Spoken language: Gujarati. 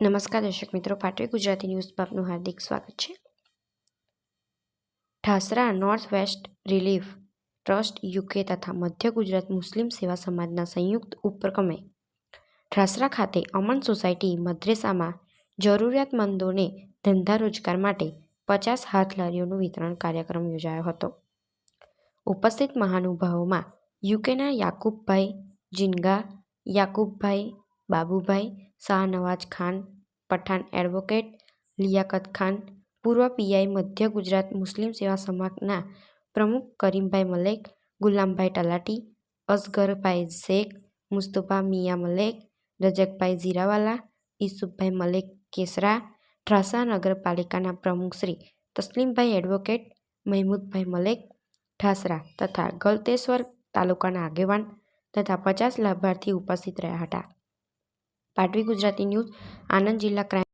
નમસ્કાર દર્શક મિત્રો પાટવી ગુજરાતી ન્યૂઝ આપનું હાર્દિક સ્વાગત છે. Thasra north west relief trust UK તથા મધ્ય ગુજરાત મુસ્લિમ સેવા સમાજના સંયુક્ત ઉપક્રમે ઠાસરા ખાતે અમન સોસાયટી મદ્રેસામાં જરૂરિયાતમંદોને ધંધા રોજગાર માટે પચાસ હાથ લારીઓનું વિતરણ કાર્યક્રમ યોજાયો હતો. ઉપસ્થિત મહાનુભાવોમાં યુકેના યાકુબભાઈ જીન્ગા યાકુબભાઈ બાબુભાઈ શાહનવાજ ખાન, પઠાણ એડવોકેટ, લિયાકત ખાન, પૂર્વ પીઆઈ મધ્ય ગુજરાત મુસ્લિમ સેવા સમાજના પ્રમુખ કરીમભાઈ મલેક, ગુલામભાઈ તલાટી, અસગરભાઈ શેખ, મુસ્તફા મિયા મલેક, રજકભાઈ જીરાવાલા ઈસુફભાઈ મલેક કેસરા ઠ્રાસા નગરપાલિકાના પ્રમુખ શ્રી તસ્લીમભાઈ એડવોકેટ, મહેમૂદભાઈ મલેક, ઠાસરા તથા ગલતેશ્વર તાલુકાના આગેવાન તથા પચાસ લાભાર્થી ઉપસ્થિત રહ્યા હતા. પાટવી ગુજરાતી ન્યૂઝ આણંદ જિલ્લા ક્રાઇમ